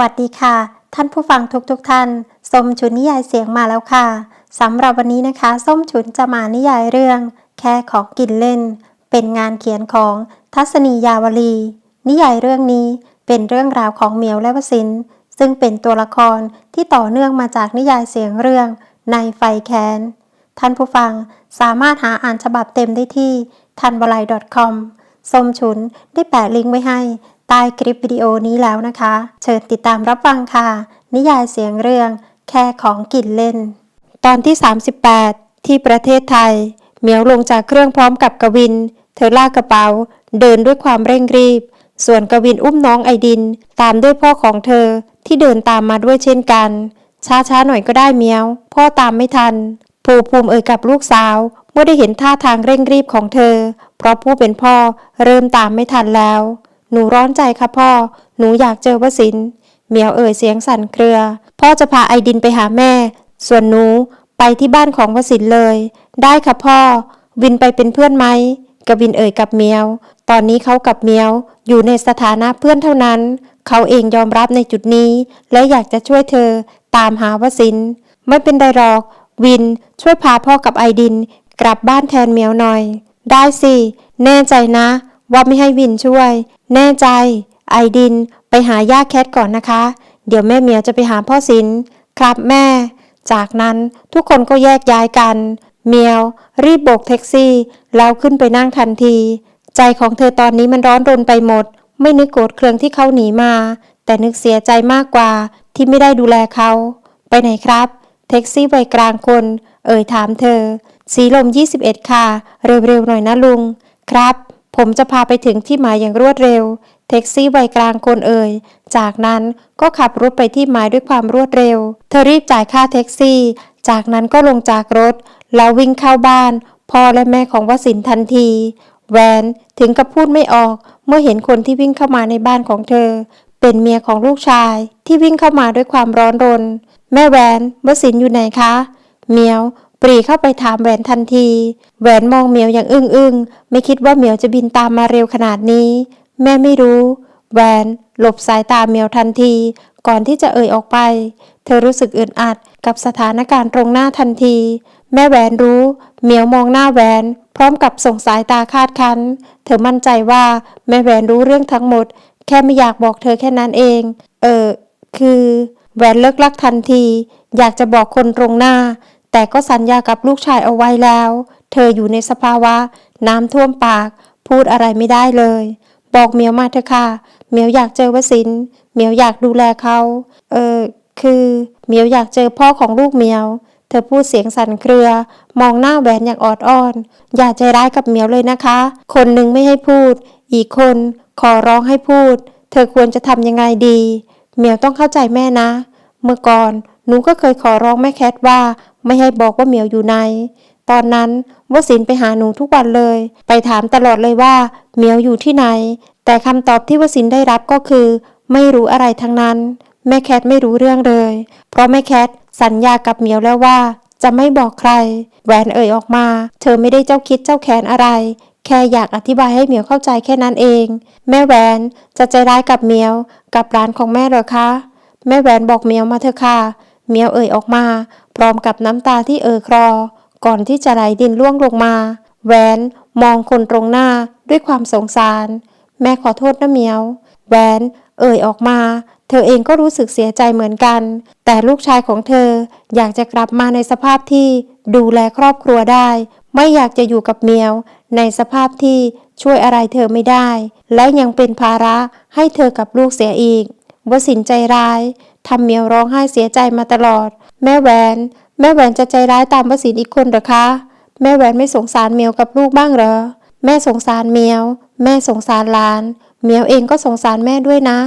วัสดีค่ะ ท่านผู้ฟังทุกๆทท่านส้มฉุนนิยายเสียงมาแล้วค่ะสำหรับวันนี้นะคะส้มฉุนจะมานิยายเรื่อง แค่ของกินเล่น เป็นงานเขียนของทัศนียาวลี นิยายเรื่องนี้เป็นเรื่องราวของเหมียวและวสินซึ่งเป็นตัวละครที่ต่อเนื่องมาจากนิยายเสียงเรื่องในไฟแคนท่านผู้ฟังสามารถหาอ่านฉบับเต็มได้ที่ทันบลาย .com ส้มฉุนได้แปะลิงก์ไว้ให้ ใต้คลิปวิดีโอนี้แล้วนะคะ เชิญติดตามรับฟังค่ะ นิยายเสียงเรื่อง แค่ของกินเล่น ตอนที่ 38 ที่ประเทศไทย เหมียวลงจากเครื่องพร้อมกับกวิน เธอลากกระเป๋า เดินด้วยความเร่งรีบ ส่วนกวินอุ้มน้องไอดิน ตามด้วยพ่อของเธอที่เดินตามมาด้วยเช่นกัน ช้าๆหน่อยก็ได้เมียว พ่อตามไม่ทันภูภูมิเอ่ยกับลูกสาว เมื่อได้เห็นท่าทางเร่งรีบของเธอ เพราะผู้เป็นพ่อเริ่มตามไม่ทันแล้ว หนูร้อนใจค่ะพ่อ หนูอยากเจอวสินเหมียวเอ่ยเสียงสั่นเครือ พ่อจะพาไอดินไปหาแม่ ส่วนหนูไปที่บ้านของวสินเลย ได้ค่ะพ่อ วินไปเป็นเพื่อนไหมกวินเอ่ยกับเมียว ตอนนี้เขากับเมียวอยู่ในสถานะเพื่อนเท่านั้น เขาเองยอมรับในจุดนี้ และอยากจะช่วยเธอตามหาวสิน ไม่เป็นไรหรอก วินช่วยพาพ่อกับไอดิน กลับบ้านแทนเมียวหน่อย ได้สิ แน่ใจนะ ว่าไม่ให้วินช่วย แน่ใจ ไอดิน ไปหาย่าแคทก่อนนะคะ เดี๋ยวแม่เหมียวจะไปหาพ่อสิน ครับแม่ จากนั้นทุกคนก็แยกย้ายกัน เมียว รีบโบกแท็กซี่ แล้วขึ้นไปนั่งทันที ใจของเธอตอนนี้มันร้อนรนไปหมด ไม่นึกโกรธเคืองที่เขาหนีมา แต่นึกเสียใจมากกว่าที่ไม่ได้ดูแลเขา ไปไหนครับ แท็กซี่วัยกลางคน เอ่ยถามเธอ สีลม 21 ค่ะ เร็วๆหน่อยนะลุง ครับ ผมจะพาไปถึงที่หมายอย่างรวดเร็ว แท็กซี่วัยกลางคนเอ่ย จากนั้นก็ขับรถไปที่หมายด้วยความรวดเร็ว เธอรีบจ่ายค่าแท็กซี่ จากนั้นก็ลงจากรถ แล้ววิ่งเข้าบ้าน พ่อและแม่ของวสินทันที แวนถึงกับพูดไม่ออกเมื่อเห็นคนที่วิ่งเข้ามาในบ้านของเธอ เป็นเมียของลูกชายที่วิ่งเข้ามาด้วยความร้อนรน แม่แวนวสินอยู่ไหนคะ เมียว ปรีเข้าไปถามแหวนทันที แหวนมองเหมียวอย่างอึ้งอึ้งไม่คิดว่าเหมียวจะบินตามมาเร็วขนาดนี้ แม่ไม่รู้ แหวนหลบสายตาเหมียวทันที ก่อนที่จะเอ่ยออกไป เธอรู้สึกอึดอัดกับสถานการณ์ตรงหน้าทันที แม่แหวนรู้ เหมียวมองหน้าแหวน พร้อมกับส่งสายตาคาดคั้น เธอมั่นใจว่าแม่แหวนรู้เรื่องทั้งหมด แค่ไม่อยากบอกเธอแค่นั้นเอง เออ คือ แหวนเลิกลักทันที อยากจะบอกคนตรงหน้า แต่ก็สัญญากับลูกชายเอาไว้แล้ว เธออยู่ในสภาวะ น้ำท่วมปาก พูดอะไรไม่ได้เลย บอกเมียวมาเถอะค่ะ เมียวอยากเจอวสิน เมียวอยากดูแลเขา เออ คือเมียวอยากเจอพ่อของลูกเมียว เธอพูดเสียงสั่นเครือ มองหน้าแหวนอย่างออดอ้อน อย่าใจร้ายกับเมียวเลยนะคะ คนหนึ่งไม่ให้พูด อีกคนขอร้องให้พูด เธอควรจะทำยังไงดี เมียวต้องเข้าใจแม่นะ เมื่อก่อนหนูก็เคยขอร้องแม่แคทว่า ไม่ให้บอกว่าเหมียวอยู่ไหนตอนนั้นวสินไปหาหนูทุกวันเลย ไปถามตลอดเลยว่าเหมียวอยู่ที่ไหน แต่คำตอบที่วสินได้รับก็คือ ไม่รู้อะไรทั้งนั้น แม่แคทไม่รู้เรื่องเลย เพราะแม่แคทสัญญากับเหมียวแล้วว่า จะไม่บอกใคร แหวนเอ่ยออกมา เธอไม่ได้เจ้าคิดเจ้าแค้นอะไร แค่อยากอธิบายให้เหมียวเข้าใจแค่นั้นเอง แม่แหวนจะใจร้ายกับเหมียว กับร้านของแม่เหรอคะ แม่แหวนบอกเหมียวมาเถอะค่ะเหมียวเอ่ยออกมา พร้อมกับน้ำตาที่เอ่อคลอ ก่อนที่จะไหลดินล่วงลงมา แวนมองคนตรงหน้าด้วยความสงสาร แม่ขอโทษนะเมียว แวนเอ่ยออกมา เธอเองก็รู้สึกเสียใจเหมือนกัน แต่ลูกชายของเธออยากจะกลับมาในสภาพที่ดูแลครอบครัวได้ ไม่อยากจะอยู่กับเมียว ในสภาพที่ช่วยอะไรเธอไม่ได้ และยังเป็นภาระให้เธอกับลูกเสียอีกวสินใจร้ายทำเมียวร้องไห้เสียใจมาตลอด แม่แหวน แม่แหวนจะใจร้ายตามวสินอีกคนเหรอคะ แม่แหวนไม่สงสารเมียวกับลูกบ้างเหรอ แม่สงสารเมียว แม่สงสารลาน เมียวเองก็สงสารแม่ด้วยนะ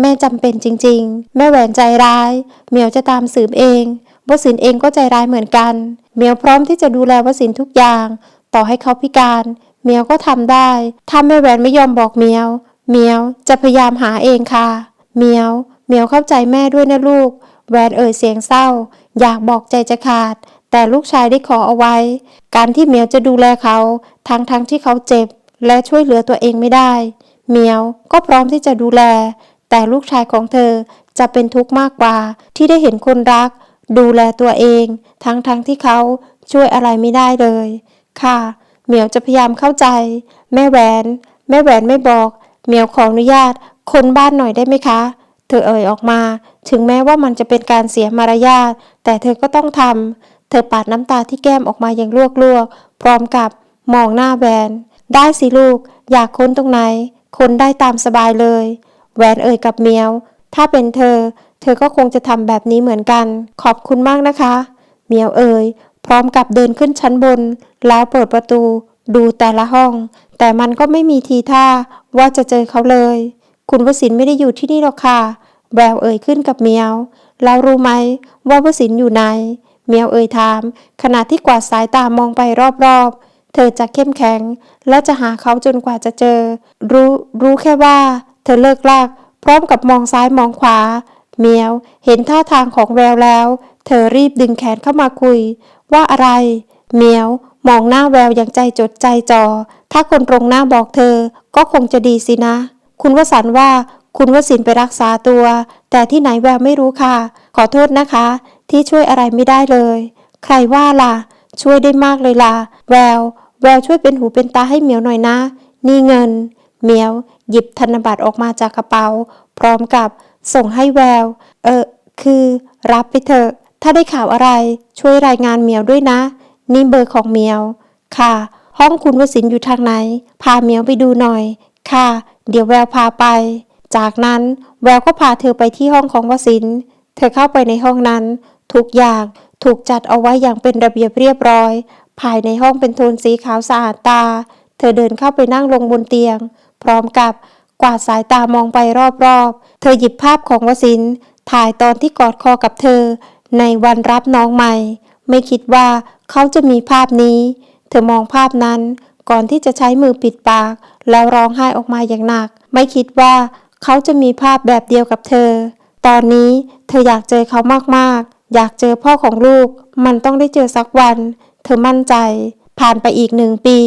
แม่จำเป็นจริง ๆ แม่แหวนใจร้าย เมียวจะตามสืบเองวสินเองก็ใจร้ายเหมือนกัน เมียวพร้อมที่จะดูแลวสินทุกอย่าง ต่อให้เขาพิการ เมียวก็ทำได้ ถ้าแม่แหวนไม่ยอมบอกเมียว เมียวจะพยายามหาเองค่ะ เมียว เมียวเข้าใจแม่ด้วยนะลูก แหวนเอ่ยเสียงเศร้า อยากบอกใจจะขาด แต่ลูกชายได้ขอเอาไว้ การที่เหมียวจะดูแลเขาทั้งทั้งที่เขาเจ็บ และช่วยเหลือตัวเองไม่ได้เหมียวก็พร้อมที่จะดูแล แต่ลูกชายของเธอจะเป็นทุกข์มากกว่า ที่ได้เห็นคนรัก ดูแลตัวเอง ทั้งๆทที่เขาช่วยอะไรไม่ได้เลย ค่ะ เหมียวจะพยายามเข้าใจ แม่แหวน แม่แหวนไม่บอก เหมียวขออนุญาตคนบ้านหน่อยได้ไหมคะ ธอเอ่ยออกมา ถึงแม้ว่ามันจะเป็นการเสียมารยาทแต่เธอก็ต้องทำ เธอปาดน้ำตาที่แก้มออกมาอย่างลวกๆ พร้อมกับมองหน้าแวน ได้สิลูก อยากค้นตรงไหน ค้นได้ตามสบายเลย แวนเอ่ยกับเมียว ถ้าเป็นเธอ เธอก็คงจะทำแบบนี้เหมือนกัน ขอบคุณมากนะคะ เมียวเอ่ย พร้อมกับเดินขึ้นชั้นบน แล้วเปิดประตู ดูแต่ละห้อง แต่มันก็ไม่มีทีท่าว่าจะเจอเขาเลย คุณวสินไม่ได้อยู่ที่นี่หรอกค่ะแววเอ่ยขึ้นกับเมียวแล้วรู้ไหมว่าวสินอยู่ไหน เมียวเอ่ยถาม ขณะที่กวาดสายตามองไปรอบๆ เธอจะเข้มแข็ง และจะหาเขาจนกว่าจะเจอ รู้รู้แค่ว่า เธอเลิกลาก พร้อมกับมองซ้ายมองขวา เมียวเห็นท่าทางของแววแล้ว เธอรีบดึงแขนเข้ามาคุย ว่าอะไร เมียวมองหน้าแววอย่างใจจดใจจ่อ ถ้าคนตรงหน้าบอกเธอ ก็คงจะดีสินะ คุณวสันว่าคุณวสินไปรักษาตัว แต่ที่ไหนแววไม่รู้ค่ะ ขอโทษนะคะ ที่ช่วยอะไรไม่ได้เลย ใครว่าล่ะ ช่วยได้มากเลยล่ะ แวว แววช่วยเป็นหูเป็นตาให้เหมียวหน่อยนะ นี่เงิน เหมียว หยิบธนบัตรออกมาจากกระเป๋า พร้อมกับ ส่งให้แวว เออ คือ รับไปเถอะ ถ้าได้ข่าวอะไร ช่วยรายงานเหมียวด้วยนะ นี่เบอร์ของเหมียว ค่ะ ห้องคุณวสินอยู่ทางไหน พาเหมียวไปดูหน่อย ค่ะ เดี๋ยวแววพาไป จากนั้นแววก็พาเธอไปที่ห้องของวสิน เธอเข้าไปในห้องนั้น ทุกอย่างถูกจัดเอาไว้อย่างเป็นระเบียบเรียบร้อย ภายในห้องเป็นโทนสีขาวสะอาดตา เธอเดินเข้าไปนั่งลงบนเตียง พร้อมกับกวาดสายตามองไปรอบๆ เธอหยิบภาพของวสิน ถ่ายตอนที่กอดคอกับเธอ ในวันรับน้องใหม่ ไม่คิดว่าเขาจะมีภาพนี้ เธอมองภาพนั้น ก่อนที่จะใช้มือปิดปาก แล้วร้องไห้ออกมาอย่างหนัก ไม่คิดว่าเขาจะมีภาพแบบเดียวกับเธอ ตอนนี้เธออยากเจอเขามากๆ อยากเจอพ่อของลูก มันต้องได้เจอสักวัน เธอมั่นใจ ผ่านไปอีกหนึ่งปี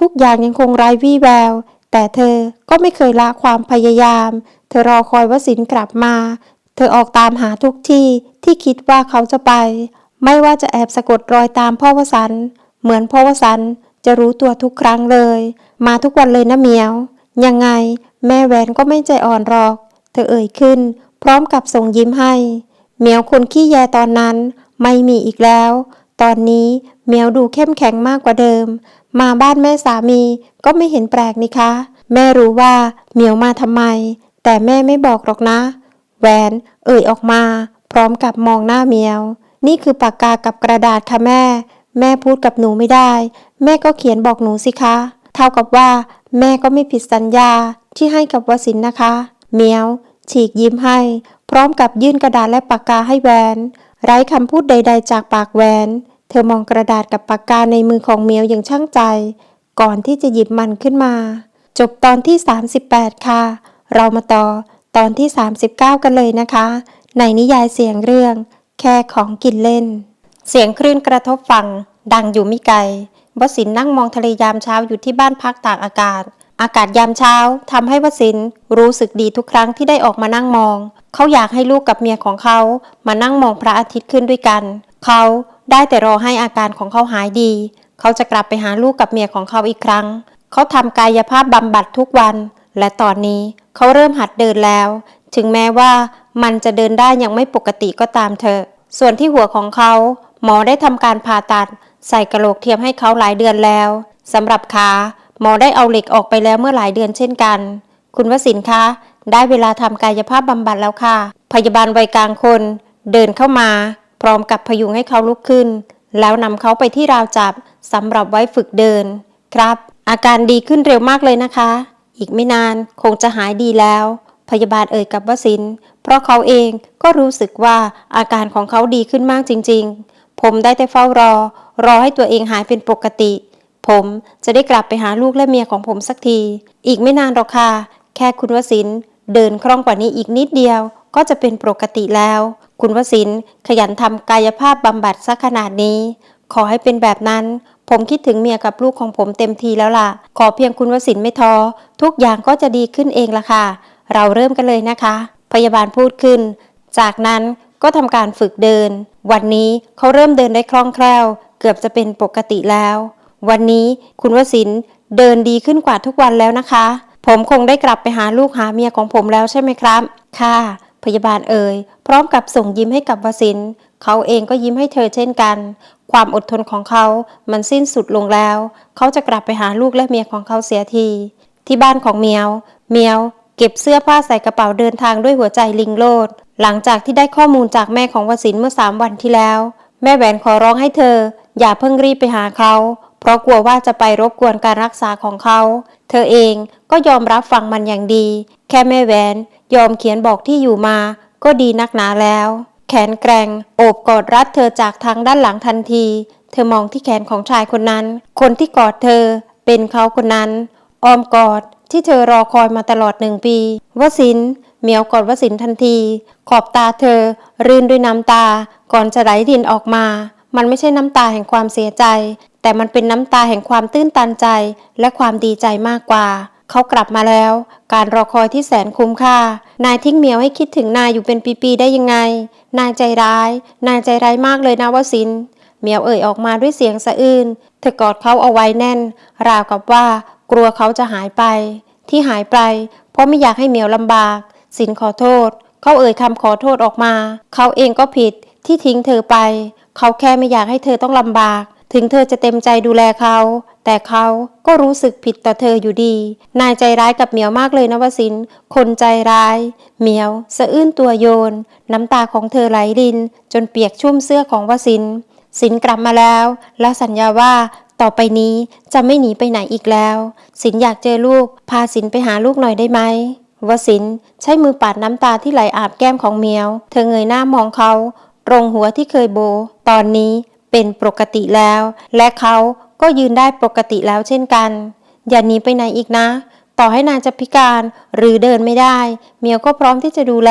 ทุกอย่างยังคงไร้วี่แวว แต่เธอก็ไม่เคยละความพยายาม เธอรอคอยวสินกลับมา เธอออกตามหาทุกที่ที่คิดว่าเขาจะไป ไม่ว่าจะแอบสะกดรอยตามพ่อวสัน เหมือนพ่อวสัน จะรู้ตัวทุกครั้งเลย มาทุกวันเลยนะเมียว ยังไง แม่แหวนก็ไม่ใจอ่อนหรอก เธอเอ่ยขึ้น พร้อมกับส่งยิ้มให้ เมียวคนขี้แยตอนนั้น ไม่มีอีกแล้ว ตอนนี้เมียวดูเข้มแข็งมากกว่าเดิม มาบ้านแม่สามีก็ไม่เห็นแปลกนี่คะ แม่รู้ว่าเมียวมาทำไม แต่แม่ไม่บอกหรอกนะ แหวนเอ่ยออกมา พร้อมกับมองหน้าเมียว นี่คือปากกากับกระดาษค่ะแม่ แม่พูดกับหนูไม่ได้ แม่ก็เขียนบอกหนูสิคะ เท่ากับว่า แม่ก็ไม่ผิดสัญญาที่ให้กับวสินนะคะเหมียว ฉีกยิ้มให้ พร้อมกับยื่นกระดาษและปากกาให้แวน ไร้คำพูดใด ๆ จากปากแวน เธอมองกระดาษกับปากกาในมือของเมียวอย่างช่างใจ ก่อนที่จะหยิบมันขึ้นมา จบตอนที่ 38 ค่ะ เรามาต่อตอนที่ 39 กันเลยนะคะ ในนิยายเสียงเรื่อง แค่ของกินเล่น เสียงคลื่นกระทบฝั่ง ดังอยู่ไม่ไกลวสินนั่งมองทะเลยามเช้าอยู่ที่บ้านพักตากอากาศ อากาศยามเช้าทำให้วสินรู้สึกดีทุกครั้งที่ได้ออกมานั่งมอง เขาอยากให้ลูกกับเมียของเขา มานั่งมองพระอาทิตย์ขึ้นด้วยกัน เขาได้แต่รอให้อาการของเขาหายดี เขาจะกลับไปหาลูกกับเมียของเขาอีกครั้ง เขาทำกายภาพบำบัดทุกวัน และตอนนี้เขาเริ่มหัดเดินแล้ว ถึงแม้ว่ามันจะเดินได้ยังไม่ปกติก็ตามเถอะ ส่วนที่หัวของเขาหมอได้ทำการผ่าตัด ใส่กระโหลกเทียมให้เขาหลายเดือนแล้วสำหรับขาหมอได้เอาเหล็กออกไปแล้วเมื่อหลายเดือนเช่นกัน คุณวสินคะ ได้เวลาทำกายภาพบำบัดแล้วค่ะ พยาบาลวัยกลางคน เดินเข้ามา พร้อมกับพยุงให้เขาลุกขึ้น แล้วนำเขาไปที่ราวจับสำหรับไว้ฝึกเดิน ครับ อาการดีขึ้นเร็วมากเลยนะคะ อีกไม่นานคงจะหายดีแล้ว พยาบาลเอ่ยกับวสิน เพราะเขาเองก็รู้สึกว่าอาการของเขาดีขึ้นมากจริง ๆ ผมได้แต่เฝ้ารอ รอให้ตัวเองหายเป็นปกติ ผมจะได้กลับไปหาลูกและเมียของผมสักที อีกไม่นานหรอกค่ะ แค่คุณวสินเดินคล่องกว่านี้อีกนิดเดียว ก็จะเป็นปกติแล้ว คุณวสินขยันทำกายภาพบำบัดสักขนาดนี้ ขอให้เป็นแบบนั้น ผมคิดถึงเมียกับลูกของผมเต็มทีแล้วล่ะ ขอเพียงคุณวสินไม่ท้อทุกอย่างก็จะดีขึ้นเองละค่ะ เราเริ่มกันเลยนะคะ พยาบาลพูดขึ้น จากนั้นก็ทำการฝึกเดิน วันนี้เขาเริ่มเดินได้คล่องแคล่ว เกือบจะเป็นปกติแล้ว วันนี้คุณวสินเดินดีขึ้นกว่าทุกวันแล้วนะคะ ผมคงได้กลับไปหาลูกหาเมียของผมแล้วใช่ไหมครับ ค่ะ พยาบาลเอ่ย พร้อมกับส่งยิ้มให้กับวสิน เขาเองก็ยิ้มให้เธอเช่นกัน ความอดทนของเขา มันสิ้นสุดลงแล้ว เขาจะกลับไปหาลูกและเมียของเขาเสียที ที่บ้านของเมียว เมียว เก็บเสื้อผ้าใส่กระเป๋าเดินทางด้วยหัวใจลิงโลด หลังจากที่ได้ข้อมูลจากแม่ของวสินเมื่อสามวันที่แล้ว แม่แหวนขอร้องให้เธอ อย่าเพิ่งรีบไปหาเขา เพราะกลัวว่าจะไปรบกวนการรักษาของเขา เธอเองก็ยอมรับฟังมันอย่างดี แค่แม่แหวนยอมเขียนบอกที่อยู่มา ก็ดีนักหนาแล้ว แขนแกร่งโอบกอดรัดเธอจากทางด้านหลังทันที เธอมองที่แขนของชายคนนั้น คนที่กอดเธอ เป็นเขาคนนั้น อ้อมกอด ที่เธอรอคอยมาตลอดหนึ่งปีวสินเหมียวกอดวสินทันที ขอบตาเธอ รื่นด้วยน้ำตา ก่อนจะไหลดินออกมา มันไม่ใช่น้ำตาแห่งความเสียใจ แต่มันเป็นน้ำตาแห่งความตื้นตันใจ และความดีใจมากกว่า เขากลับมาแล้ว การรอคอยที่แสนคุ้มค่า นายทิ้งเหมียวให้คิดถึงนายอยู่เป็นปีๆได้ยังไง นายใจร้าย นายใจร้ายมากเลยนะวสินเหมียวเอ่ยออกมาด้วยเสียงสะอื้นเธอกอดเขาเอาไว้แน่น ราวกับว่า กลัวเขาจะหายไป ที่หายไป เพราะไม่อยากให้เหมียวลำบาก สินขอโทษ เขาเอ่ยคำขอโทษออกมา เขาเองก็ผิดที่ทิ้งเธอไป เขาแค่ไม่อยากให้เธอต้องลำบาก ถึงเธอจะเต็มใจดูแลเขา แต่เขาก็รู้สึกผิดต่อเธออยู่ดี นายใจร้ายกับเหมียวมากเลยนะวสิน คนใจร้าย เหมียวสะอื้นตัวโยน น้ำตาของเธอไหลริน จนเปียกชุ่มเสื้อของวสินสินกลับมาแล้ว และสัญญาว่า ต่อไปนี้จะไม่หนีไปไหนอีกแล้ว สินอยากเจอลูก พาสินไปหาลูกหน่อยได้ไหมวสินใช้มือปัดน้ำตาที่ไหลอาบแก้มของเมียว เธอเงยหน้ามองเขาตรงหัวที่เคยโบ ตอนนี้เป็นปกติแล้ว และเขาก็ยืนได้ปกติแล้วเช่นกัน อย่าหนีไปไหนอีกนะ ต่อให้นางจะพิการหรือเดินไม่ได้ เมียวก็พร้อมที่จะดูแล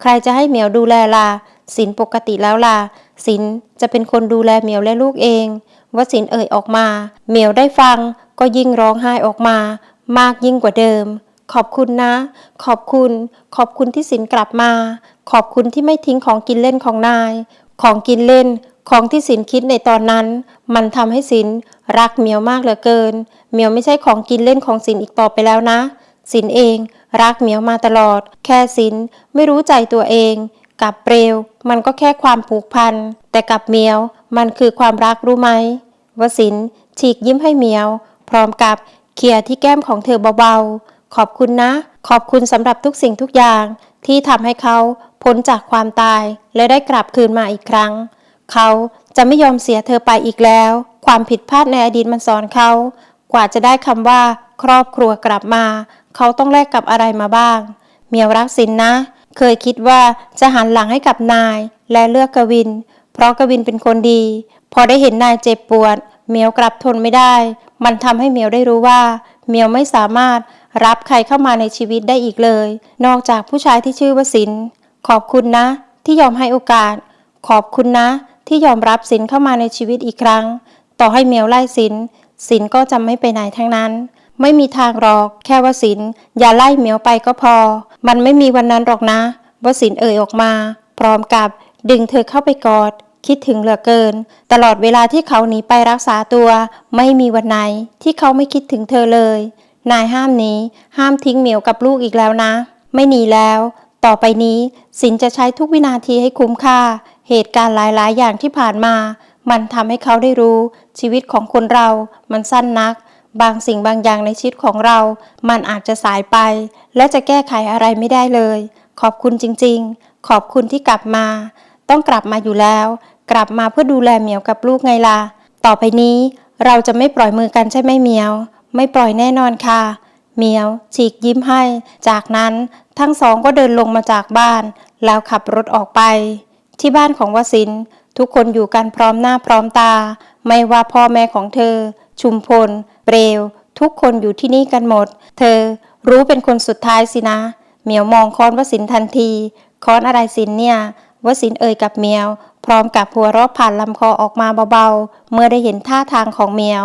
ใครจะให้เหมียวดูแลล่ะสินปกติแล้วล่ะ สินจะเป็นคนดูแลเหมียวและลูกเองวสินเอ่ยออกมา เหมียวได้ฟังก็ยิ่งร้องไห้ออกมา มากยิ่งกว่าเดิม ขอบคุณนะ ขอบคุณ ขอบคุณที่สินกลับมา ขอบคุณที่ไม่ทิ้งของกินเล่นของนาย ของกินเล่นของที่สินคิดในตอนนั้น มันทำให้สินรักเหมียวมากเหลือเกิน เหมียวไม่ใช่ของกินเล่นของสินอีกต่อไปแล้วนะ สินเองรักเหมียวมาตลอด แค่สินไม่รู้ใจตัวเอง กับเปลวมันก็แค่ความผูกพัน แต่กับเมียวมันคือความรักรู้ไหมวสินฉีกยิ้มให้เมียว พร้อมกับเขี่ยที่แก้มของเธอเบาๆ ขอบคุณนะ ขอบคุณสำหรับทุกสิ่งทุกอย่าง ที่ทำให้เขาพ้นจากความตายและได้กลับคืนมาอีกครั้ง เขาจะไม่ยอมเสียเธอไปอีกแล้ว ความผิดพลาดในอดีตมันสอนเขา กว่าจะได้คำว่า ครอบครัวกลับมา เขาต้องแลกกับอะไรมาบ้าง เมียวรักสินนะ เคยคิดว่าจะหันหลังให้กับนายและเลือกกวิน เพราะกวินเป็นคนดี พอได้เห็นนายเจ็บปวดเมียวกลับทนไม่ได้ มันทำให้เมียวได้รู้ว่า เมียวไม่สามารถรับใครเข้ามาในชีวิตได้อีกเลย นอกจากผู้ชายที่ชื่อว่าสิน ขอบคุณนะ ที่ยอมให้โอกาส ขอบคุณนะ ที่ยอมรับสินเข้ามาในชีวิตอีกครั้ง ต่อให้เมียวไล่สิน สินก็จะไม่ไปไหนทั้งนั้น ไม่มีทางหรอก แค่วสินอย่าไล่เหมียวไปก็พอ มันไม่มีวันนั้นหรอกนะ วสินเอ่ยออกมา พร้อมกับดึงเธอเข้าไปกอด คิดถึงเหลือเกิน ตลอดเวลาที่เขาหนีไปรักษาตัว ไม่มีวันไหนที่เขาไม่คิดถึงเธอเลย นายห้ามหนีห้ามทิ้งเหมียวกับลูกอีกแล้วนะ ไม่หนีแล้วต่อไปนี้สินจะใช้ทุกวินาทีให้คุ้มค่า เหตุการณ์หลาย ๆ อย่างที่ผ่านมา มันทำให้เขาได้รู้ ชีวิตของคนเรา มันสั้นนัก บางสิ่งบางอย่างในชีวิตของเรา มันอาจจะสายไป และจะแก้ไขอะไรไม่ได้เลย ขอบคุณจริงๆ ขอบคุณที่กลับมา ต้องกลับมาอยู่แล้ว กลับมาเพื่อดูแลเหมียวกับลูกไงล่ะ ต่อไปนี้ เราจะไม่ปล่อยมือกันใช่ไหมเหมียว ไม่ปล่อยแน่นอนค่ะ เหมียว ฉีกยิ้มให้ จากนั้นทั้งสองก็เดินลงมาจากบ้าน แล้วขับรถออกไป ที่บ้านของวสินทุกคนอยู่กันพร้อมหน้าพร้อมตา ไม่ว่าพ่อแม่ของเธอ ชุมพล เปรว ทุกคนอยู่ที่นี่กันหมด เธอรู้เป็นคนสุดท้ายสินะ เหมียวมองค้อนวสินทันที ค้อนอะไรสินเนี่ยวสินเอ่ยกับเหมียว พร้อมกับหัวเราะผ่านลำคอออกมาเบาๆ เมื่อได้เห็นท่าทางของเหมียว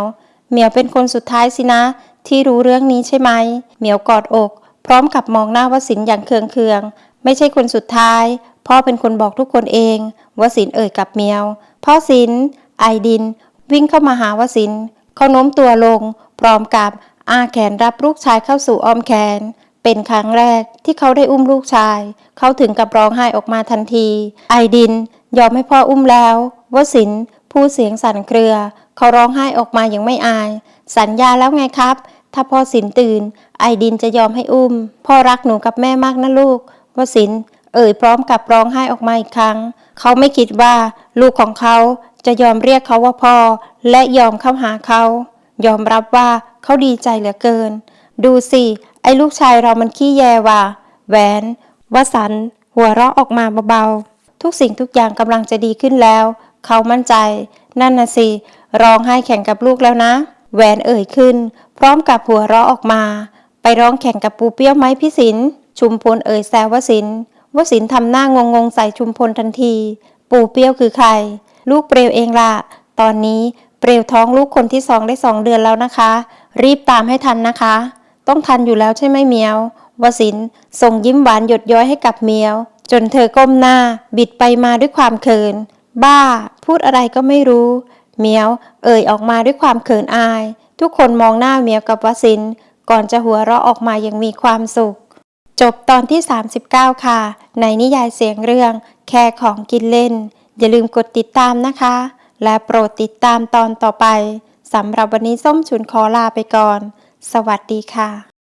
เหมียวเป็นคนสุดท้ายสินะ ที่รู้เรื่องนี้ใช่ไหม เหมียวกอดอก พร้อมกับมองหน้าวสินอย่างเคืองๆไม่ใช่คนสุดท้ายพพ่อเป็นคนบอกทุกคนเองวสินเอ่ยกับเมียว พ่อสินไอดิน วิ่งเข้ามาหาวสิน เขาโน้มตัวลง พร้อมกับอาแขนรับลูกชายเข้าสู่อ้อมแขน เป็นครั้งแรกที่เขาได้อุ้มลูกชาย เขาถึงกับร้องไห้ออกมาทันที ไอดิน ยอมให้พ่ออุ้มแล้ววสินพูดเสียงสั่นเครือ เขาร้องไห้ออกมาอย่างไม่อาย สัญญาแล้วไงครับ ถ้าพ่อสินตื่น ไอดินจะยอมให้อุ้ม พ่อรักหนูกับแม่มากนะลูกวสินเอ่ยพร้อมกับร้องไห้ออกมาอีกครั้ง เขาไม่คิดว่าลูกของเขา จะยอมเรียกเขาว่าพ่อ และยอมเข้าหาเขา ยอมรับว่าเขาดีใจเหลือเกิน ดูสิ ไอ้ลูกชายเรามันขี้แยว่ะแหวนวสัน หัวเราะออกมาเบาๆ ทุกสิ่งทุกอย่างกำลังจะดีขึ้นแล้ว เขามั่นใจ นั่นน่ะสิ ร้องไห้แข่งกับลูกแล้วนะ แหวนเอ่ยขึ้น พร้อมกับหัวเราะออกมา ไปร้องแข่งกับปูเปี้ยวไหมพี่สิน ชุมพลเอ่ยแซววสินวสินทำหน้างงงๆใส่ชุมพลทันที ปูเปี้ยวคือใคร ลูกเปลวเองล่ะ ตอนนี้เปลวท้องลูกคนที่สองได้สองเดือนแล้วนะคะ รีบตามให้ทันนะคะ ต้องทันอยู่แล้วใช่ไหมเมียววสินส่งยิ้มหวานหยดย้อยให้กับเมียว จนเธอก้มหน้า บิดไปมาด้วยความเขิน บ้า พูดอะไรก็ไม่รู้ เมียว เอ่ยออกมาด้วยความเขินอาย ทุกคนมองหน้าเมียวกับวสิน ก่อนจะหัวเราะออกมาอย่างมีความสุข จบตอนที่ 39 ค่ะ ในนิยายเสียงเรื่อง แค่ของกินเล่น อย่าลืมกดติดตามนะคะ และโปรดติดตามตอนต่อไปสำหรับวันนี้ส้มฉุนขอลาไปก่อน สวัสดีค่ะ